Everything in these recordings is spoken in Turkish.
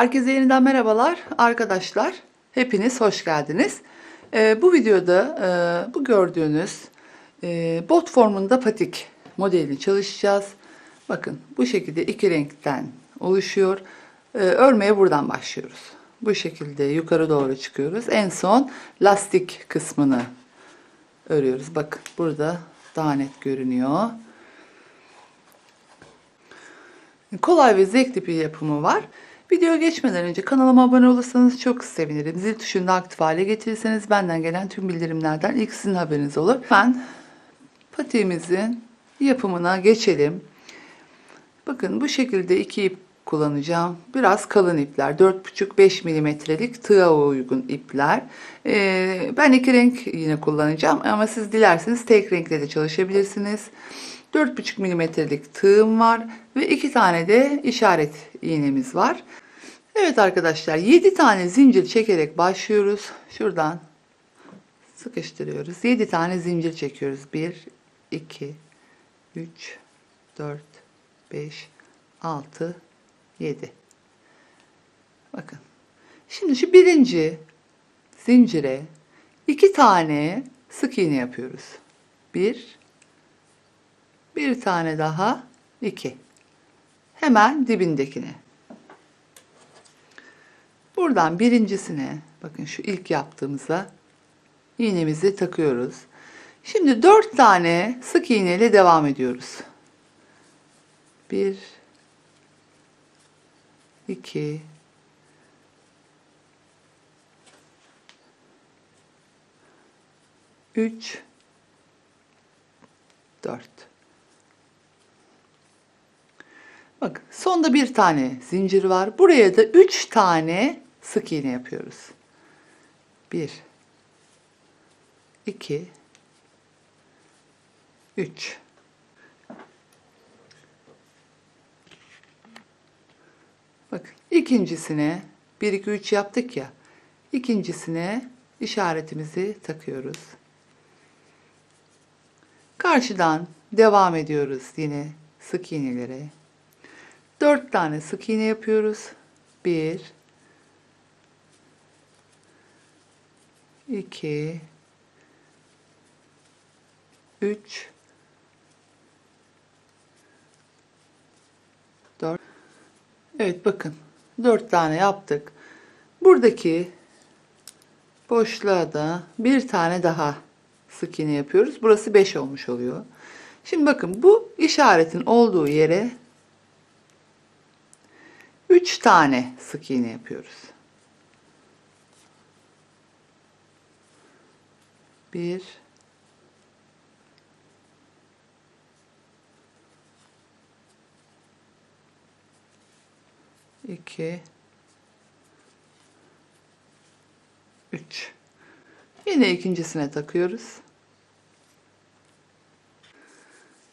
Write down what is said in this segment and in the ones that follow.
Herkese yeniden merhabalar arkadaşlar. Hepiniz hoş geldiniz. Ee, bu videoda e, bu gördüğünüz e, bot formunda patik modelini çalışacağız. Bakın bu şekilde iki renkten oluşuyor. Ee, örmeye buradan başlıyoruz. Bu şekilde yukarı doğru çıkıyoruz. En son lastik kısmını örüyoruz. Bakın burada daha net görünüyor. Kolay ve zevkli bir yapımı var. Videoya geçmeden önce kanalıma abone olursanız çok sevinirim. Zil tuşunu da aktif hale getirirseniz benden gelen tüm bildirimlerden ilk sizin haberiniz olur. Ben patiğimizin yapımına geçelim. Bakın bu şekilde iki ip kullanacağım. Biraz kalın ipler. 4,5-5 milimetrelik tığa uygun ipler. Ee, ben iki renk yine kullanacağım ama siz dilerseniz tek renkle de çalışabilirsiniz. 4,5 milimetrelik tığım var ve iki tane de işaret iğnemiz var. Evet arkadaşlar 7 tane zincir çekerek başlıyoruz. Şuradan sıkıştırıyoruz. 7 tane zincir çekiyoruz. 1, 2, 3, 4, 5, 6, 7. Bakın. Şimdi şu birinci zincire iki tane sık iğne yapıyoruz. Bir, bir tane daha, iki. Hemen dibindekine. Buradan birincisine, bakın şu ilk yaptığımıza iğnemizi takıyoruz. Şimdi dört tane sık iğne ile devam ediyoruz. Bir, iki, üç, dört. Bak sonda bir tane zincir var. Buraya da üç tane sık iğne yapıyoruz. Bir, iki, üç. Bak ikincisine 1 2 3 yaptık ya. İkincisine işaretimizi takıyoruz. Karşıdan devam ediyoruz yine sık iğnelere. 4 tane sık iğne yapıyoruz. 1 2 3 4 Evet bakın 4 tane yaptık. Buradaki boşluğa da bir tane daha sık iğne yapıyoruz. Burası 5 olmuş oluyor. Şimdi bakın bu işaretin olduğu yere 3 tane sık iğne yapıyoruz. 1 2 3 Yine ikincisine takıyoruz.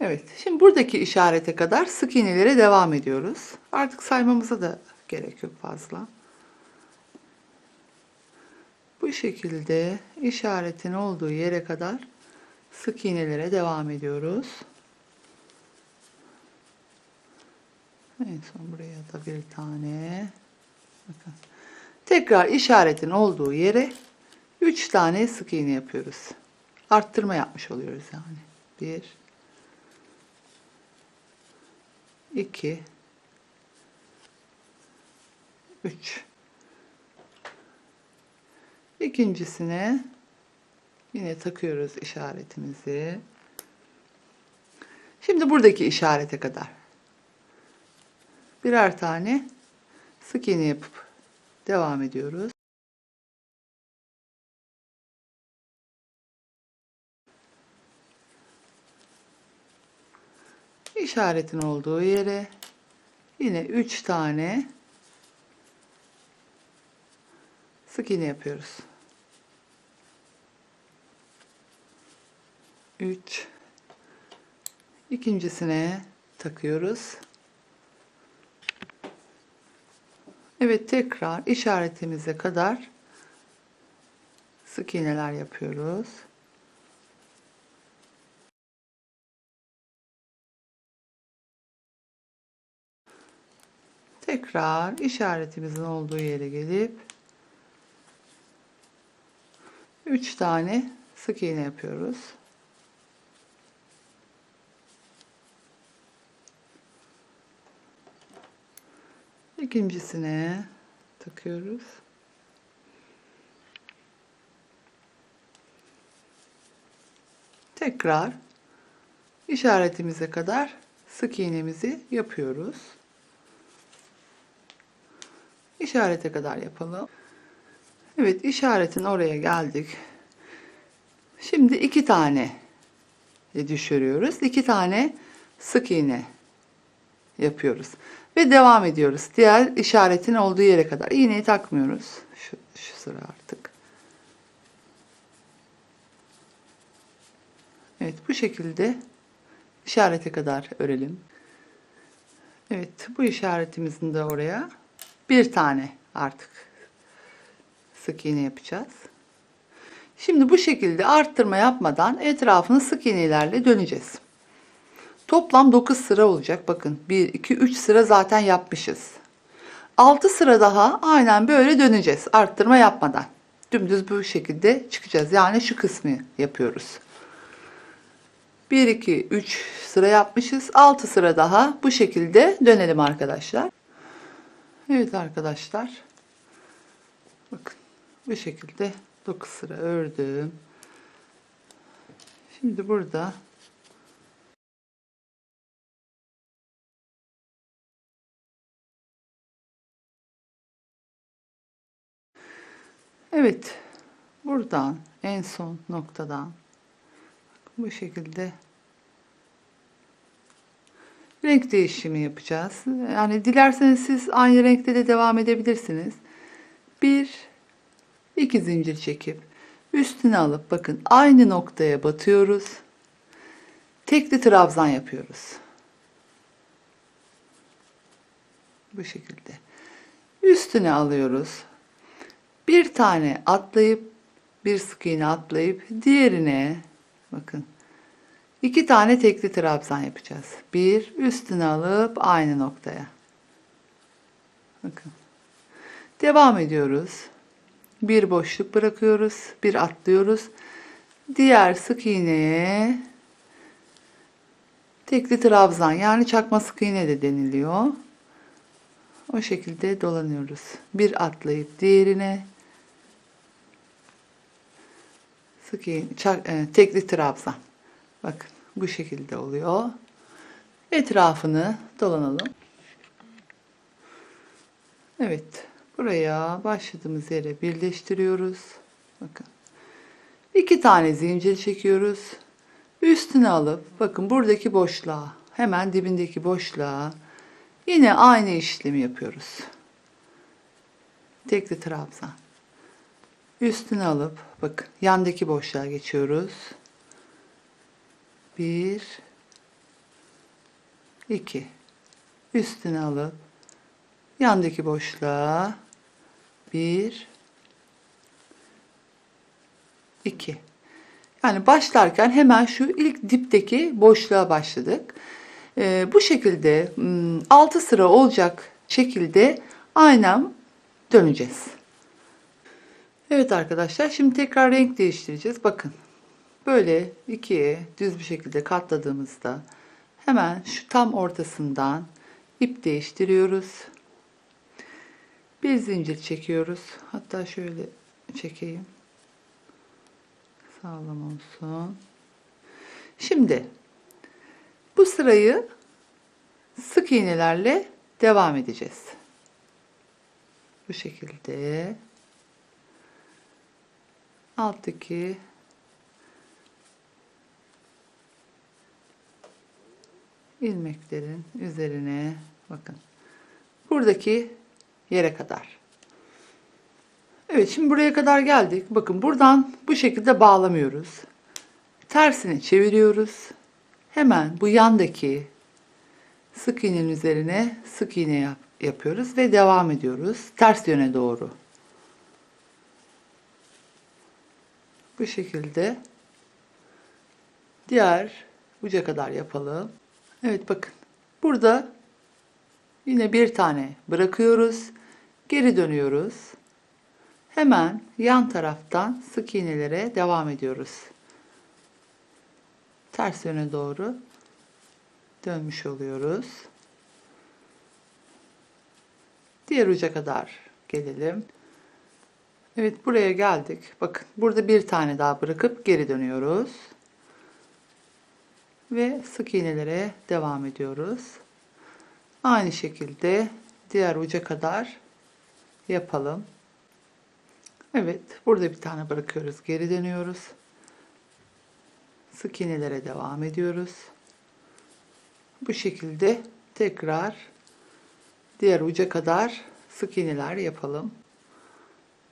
Evet, şimdi buradaki işarete kadar sık iğnelere devam ediyoruz. Artık saymamıza da gerek yok fazla. Bu şekilde işaretin olduğu yere kadar sık iğnelere devam ediyoruz. En son buraya da bir tane. Bakın. Tekrar işaretin olduğu yere 3 tane sık iğne yapıyoruz. Arttırma yapmış oluyoruz yani. 1 2 3 İkincisine yine takıyoruz işaretimizi. Şimdi buradaki işarete kadar birer tane sık iğne yapıp devam ediyoruz. işaretin olduğu yere yine 3 tane sık iğne yapıyoruz. 3 ikincisine takıyoruz. Evet tekrar işaretimize kadar sık iğneler yapıyoruz. Tekrar işaretimizin olduğu yere gelip 3 tane sık iğne yapıyoruz. İkincisine takıyoruz. Tekrar işaretimize kadar sık iğnemizi yapıyoruz. İşarete kadar yapalım. Evet işaretin oraya geldik. Şimdi iki tane düşürüyoruz. İki tane sık iğne yapıyoruz. Ve devam ediyoruz. Diğer işaretin olduğu yere kadar. İğneyi takmıyoruz. Şu, şu sıra artık. Evet bu şekilde işarete kadar örelim. Evet bu işaretimizin de oraya bir tane artık sık iğne yapacağız. Şimdi bu şekilde arttırma yapmadan etrafını sık iğnelerle döneceğiz. Toplam 9 sıra olacak. Bakın 1, 2, 3 sıra zaten yapmışız. 6 sıra daha aynen böyle döneceğiz. Arttırma yapmadan. Dümdüz bu şekilde çıkacağız. Yani şu kısmı yapıyoruz. 1, 2, 3 sıra yapmışız. 6 sıra daha bu şekilde dönelim arkadaşlar. Evet arkadaşlar. Bakın bu şekilde 9 sıra ördüm. Şimdi burada Evet. Buradan en son noktadan bu şekilde renk değişimi yapacağız. Yani dilerseniz siz aynı renkte de devam edebilirsiniz. Bir, iki zincir çekip üstüne alıp bakın aynı noktaya batıyoruz. Tekli trabzan yapıyoruz. Bu şekilde. Üstüne alıyoruz. Bir tane atlayıp bir sık iğne atlayıp diğerine bakın iki tane tekli trabzan yapacağız. Bir üstüne alıp aynı noktaya. Bakın. Devam ediyoruz. Bir boşluk bırakıyoruz. Bir atlıyoruz. Diğer sık iğneye tekli trabzan yani çakma sık iğne de deniliyor. O şekilde dolanıyoruz. Bir atlayıp diğerine sık çak, e, tekli trabzan. Bakın bu şekilde oluyor. Etrafını dolanalım. Evet. Buraya başladığımız yere birleştiriyoruz. Bakın. iki tane zincir çekiyoruz. Üstüne alıp bakın buradaki boşluğa hemen dibindeki boşluğa yine aynı işlemi yapıyoruz. Tekli trabzan. Üstüne alıp bakın yandaki boşluğa geçiyoruz. Bir, iki. Üstüne alıp yandaki boşluğa bir, iki. Yani başlarken hemen şu ilk dipteki boşluğa başladık. Ee, bu şekilde 6 hmm, sıra olacak şekilde aynen döneceğiz. Evet arkadaşlar şimdi tekrar renk değiştireceğiz. Bakın böyle ikiye düz bir şekilde katladığımızda hemen şu tam ortasından ip değiştiriyoruz. Bir zincir çekiyoruz. Hatta şöyle çekeyim. Sağlam olsun. Şimdi bu sırayı sık iğnelerle devam edeceğiz. Bu şekilde alttaki ilmeklerin üzerine bakın. Buradaki yere kadar. Evet şimdi buraya kadar geldik. Bakın buradan bu şekilde bağlamıyoruz. Tersini çeviriyoruz. Hemen bu yandaki sık iğnenin üzerine sık iğne yap yapıyoruz ve devam ediyoruz. Ters yöne doğru. Bu şekilde diğer uca kadar yapalım. Evet bakın. Burada Yine bir tane bırakıyoruz. Geri dönüyoruz. Hemen yan taraftan sık iğnelere devam ediyoruz. Ters yöne doğru dönmüş oluyoruz. Diğer uca kadar gelelim. Evet buraya geldik. Bakın burada bir tane daha bırakıp geri dönüyoruz. Ve sık iğnelere devam ediyoruz. Aynı şekilde diğer uca kadar yapalım. Evet burada bir tane bırakıyoruz. Geri dönüyoruz. Sık iğnelere devam ediyoruz. Bu şekilde tekrar diğer uca kadar sık iğneler yapalım.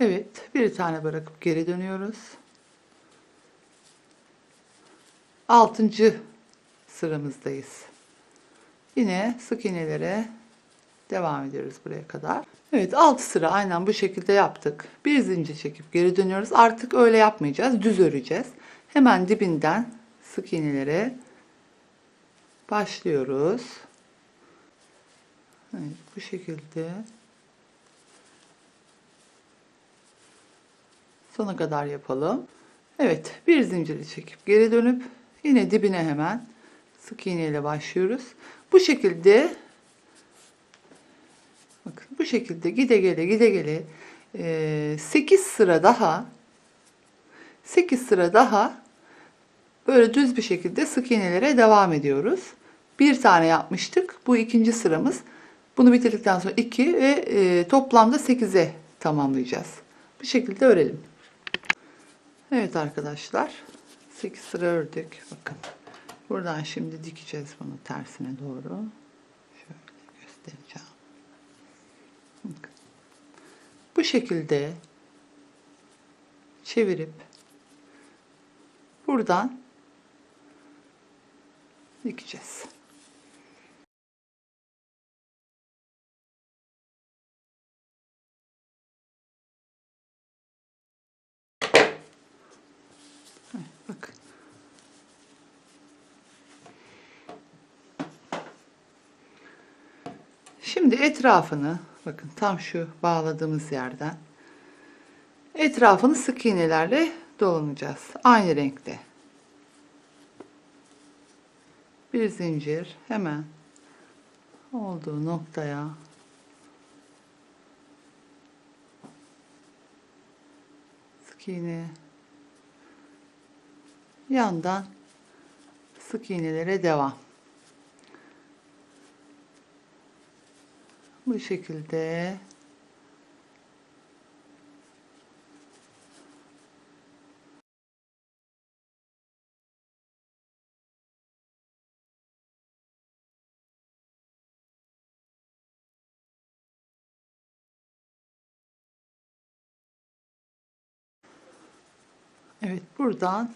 Evet, bir tane bırakıp geri dönüyoruz. Altıncı sıramızdayız. Yine sık iğnelere devam ediyoruz buraya kadar. Evet, 6 sıra aynen bu şekilde yaptık. Bir zincir çekip geri dönüyoruz. Artık öyle yapmayacağız, düz öreceğiz. Hemen dibinden sık iğnelere başlıyoruz. Evet, bu şekilde sona kadar yapalım. Evet, bir zinciri çekip geri dönüp yine dibine hemen sık iğne ile başlıyoruz. Bu şekilde bakın bu şekilde gide gele gide gele 8 sıra daha 8 sıra daha böyle düz bir şekilde sık iğnelere devam ediyoruz. Bir tane yapmıştık. Bu ikinci sıramız. Bunu bitirdikten sonra 2 ve e, toplamda 8'e tamamlayacağız. Bu şekilde örelim. Evet arkadaşlar. 8 sıra ördük. Bakın. Buradan şimdi dikeceğiz bunu tersine doğru. Şöyle göstereceğim. Bu şekilde çevirip buradan dikeceğiz. Bakın. Şimdi etrafını bakın tam şu bağladığımız yerden etrafını sık iğnelerle dolanacağız. Aynı renkte. Bir zincir hemen olduğu noktaya sık iğne yandan sık iğnelere devam. Bu şekilde Evet buradan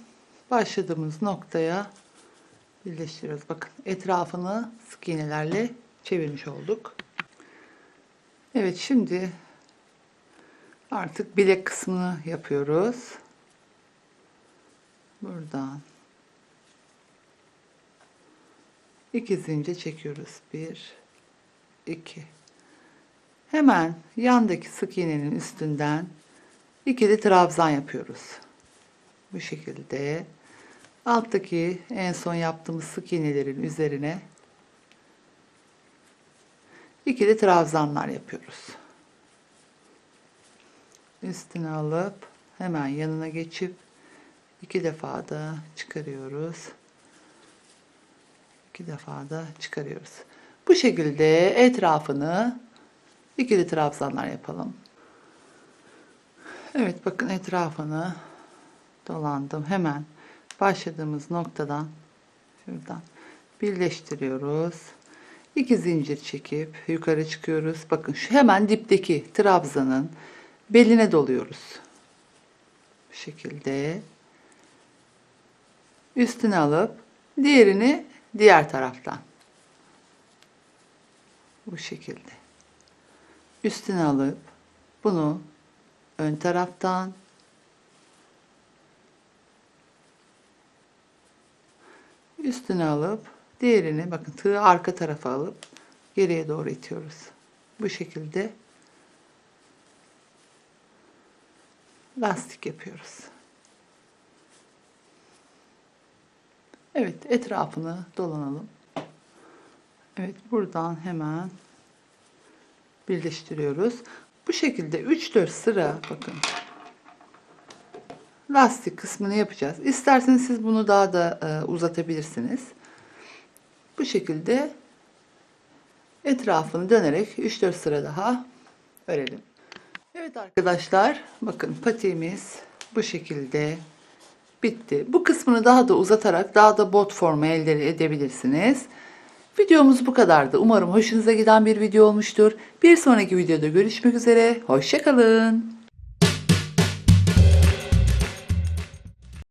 başladığımız noktaya birleştiriyoruz. Bakın etrafını sık iğnelerle çevirmiş olduk. Evet şimdi artık bilek kısmını yapıyoruz. Buradan iki zincir çekiyoruz. Bir, iki. Hemen yandaki sık iğnenin üstünden ikili trabzan yapıyoruz. Bu şekilde alttaki en son yaptığımız sık iğnelerin üzerine ikili trabzanlar yapıyoruz. Üstüne alıp hemen yanına geçip iki defa da çıkarıyoruz. İki defa da çıkarıyoruz. Bu şekilde etrafını ikili trabzanlar yapalım. Evet bakın etrafını dolandım. Hemen başladığımız noktadan şuradan birleştiriyoruz. İki zincir çekip yukarı çıkıyoruz. Bakın şu hemen dipteki trabzanın beline doluyoruz. Bu şekilde üstüne alıp diğerini diğer taraftan. Bu şekilde. Üstüne alıp bunu ön taraftan üstüne alıp diğerini bakın tığı arka tarafa alıp geriye doğru itiyoruz. Bu şekilde lastik yapıyoruz. Evet, etrafını dolanalım. Evet, buradan hemen birleştiriyoruz. Bu şekilde 3-4 sıra bakın. Lastik kısmını yapacağız. İsterseniz siz bunu daha da e, uzatabilirsiniz. Bu şekilde etrafını dönerek 3-4 sıra daha örelim. Evet arkadaşlar bakın patiğimiz bu şekilde bitti. Bu kısmını daha da uzatarak daha da bot formu elde edebilirsiniz. Videomuz bu kadardı. Umarım hoşunuza giden bir video olmuştur. Bir sonraki videoda görüşmek üzere. Hoşçakalın.